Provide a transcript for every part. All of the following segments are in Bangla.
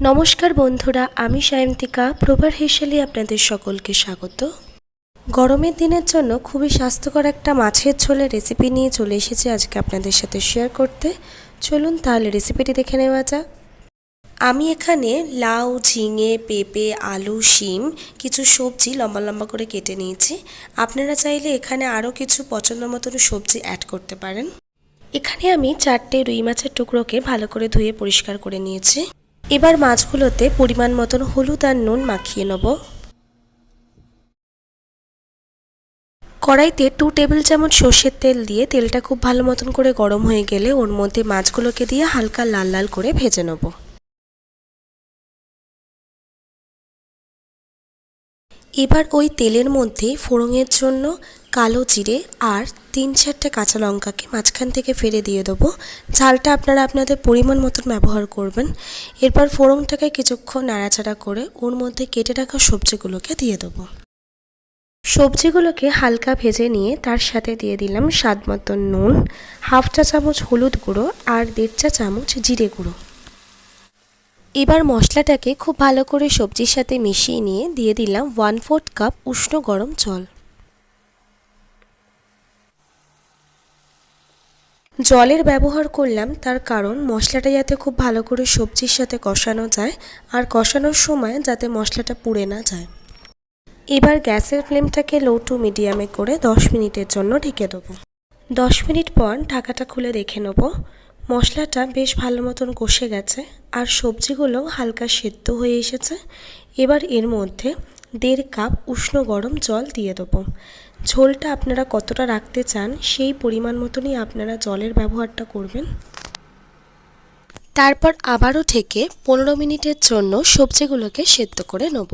নমস্কার বন্ধুরা, আমি সায়ন্তিকা। প্রভার হেসেলে আপনাদের সকলকে স্বাগত। গরমের দিনের জন্য খুবই স্বাস্থ্যকর একটা মাছের ঝোলের রেসিপি নিয়ে চলে এসেছি আজকে আপনাদের সাথে শেয়ার করতে। চলুন তাহলে রেসিপিটি দেখে নেওয়া যাক। আমি এখানে লাউ, ঝিঙে, পেঁপে, আলু, শিম, কিছু সবজি লম্বা লম্বা করে কেটে নিয়েছি। আপনারা চাইলে এখানে আরও কিছু পছন্দ মতন সবজি অ্যাড করতে পারেন। এখানে আমি চারটে রুই মাছের টুকরোকে ভালো করে ধুয়ে পরিষ্কার করে নিয়েছি। এবার মাছগুলোতে পরিমাণ মতন হলুদ আর নুন মাখিয়ে নেব। কড়াইতে টু টেবিল চামচ সর্ষের তেল দিয়ে তেলটা খুব ভালো মতন করে গরম হয়ে গেলে ওর মধ্যে মাছগুলোকে দিয়ে হালকা লাল লাল করে ভেজে নেব। এবার ওই তেলের মধ্যে ফোড়নের জন্য কালো জিরে আর তিন চারটে কাঁচা লঙ্কাকে মাঝখান থেকে ফেলে দিয়ে দেবো। ঝালটা আপনারা আপনাদের পরিমাণ মতন ব্যবহার করবেন। এরপর ফোড়নটাকে কিছুক্ষণ নাড়াচাড়া করে ওর মধ্যে কেটে রাখা সবজিগুলোকে দিয়ে দেবো। সবজিগুলোকে হালকা ভেজে নিয়ে তার সাথে দিয়ে দিলাম স্বাদ মতন নুন, হাফ চা চামচ হলুদ গুঁড়ো আর দেড় চা চামচ জিরে গুঁড়ো। এবার মশলাটাকে খুব ভালো করে সবজির সাথে মিশিয়ে নিয়ে দিয়ে দিলাম ওয়ান ফোর্থ কাপ উষ্ণ গরম জল। জলের ব্যবহার করলাম, তার কারণ মশলাটা যাতে খুব ভালো করে সবজির সাথে কষানো যায় আর কষানোর সময় যাতে মশলাটা পুড়ে না যায়। এবার গ্যাসের ফ্লেমটাকে লো টু মিডিয়ামে করে দশ মিনিটের জন্য ঢেকে দেবো। দশ মিনিট পর ঢাকাটা খুলে দেখে নেব। মশলাটা বেশ ভালো মতন কষে গেছে আর সবজিগুলো হালকা সেদ্ধ হয়ে এসেছে। এবার এর মধ্যে দেড় কাপ উষ্ণ গরম জল দিয়ে দেবো। ঝোলটা আপনারা কতটা রাখতে চান সেই পরিমাণ মতনই আপনারা জলের ব্যবহারটা করবেন। তারপর আবারও থেকে পনেরো মিনিটের জন্য সবজিগুলোকে সেদ্ধ করে নেব।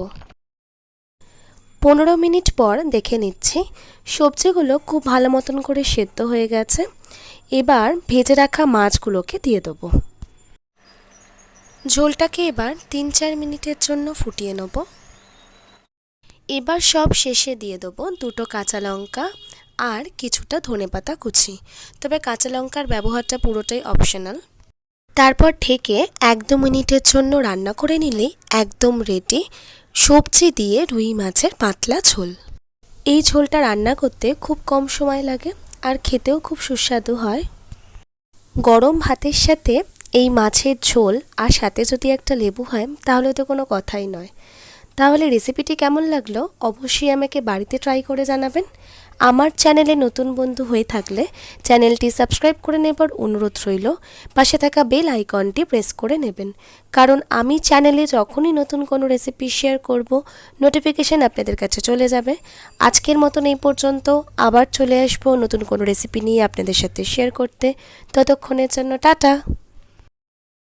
পনেরো মিনিট পর দেখে নিচ্ছি, সবজিগুলো খুব ভালো মতন করে সেদ্ধ হয়ে গেছে। এবার ভেজে রাখা মাছগুলোকে দিয়ে দেবো। ঝোলটাকে এবার তিন চার মিনিটের জন্য ফুটিয়ে নেব। এবার সব শেষে দিয়ে দেবো দুটো কাঁচা লঙ্কা আর কিছুটা ধনেপাতা কুচি। তবে কাঁচা লঙ্কার ব্যবহারটা পুরোটাই অপশনাল তারপর ঢেকে এক দু মিনিটের জন্য রান্না করে নিলেই একদম রেডি সবজি দিয়ে রুই মাছের পাতলা ঝোল। এই ঝোলটা রান্না করতে খুব কম সময় লাগে আর খেতেও খুব সুস্বাদু হয়। গরম ভাতের সাথে এই মাছের ঝোল আর সাথে যদি একটা লেবু হয়, তাহলে তো কোনো কথাই নয়। তাহলে রেসিপিটি কেমন লাগল? অবশ্যই আমাকে বাড়িতে ট্রাই করে জানাবেন। আমার চ্যানেলে নতুন বন্ধু হয়ে থাকলে চ্যানেলটি সাবস্ক্রাইব করে নেবার অনুরোধ রইল। পাশে থাকা বেল আইকনটি প্রেস করে নেবেন। কারণ আমি চ্যানেলে যখনই নতুন কোনো রেসিপি শেয়ার করব নোটিফিকেশান আপনাদের কাছে চলে যাবে। আজকের মতন এই পর্যন্ত। আবার চলে আসব নতুন কোনো রেসিপি নিয়ে আপনাদের সাথে শেয়ার করতে। ততক্ষণের জন্য টাটা!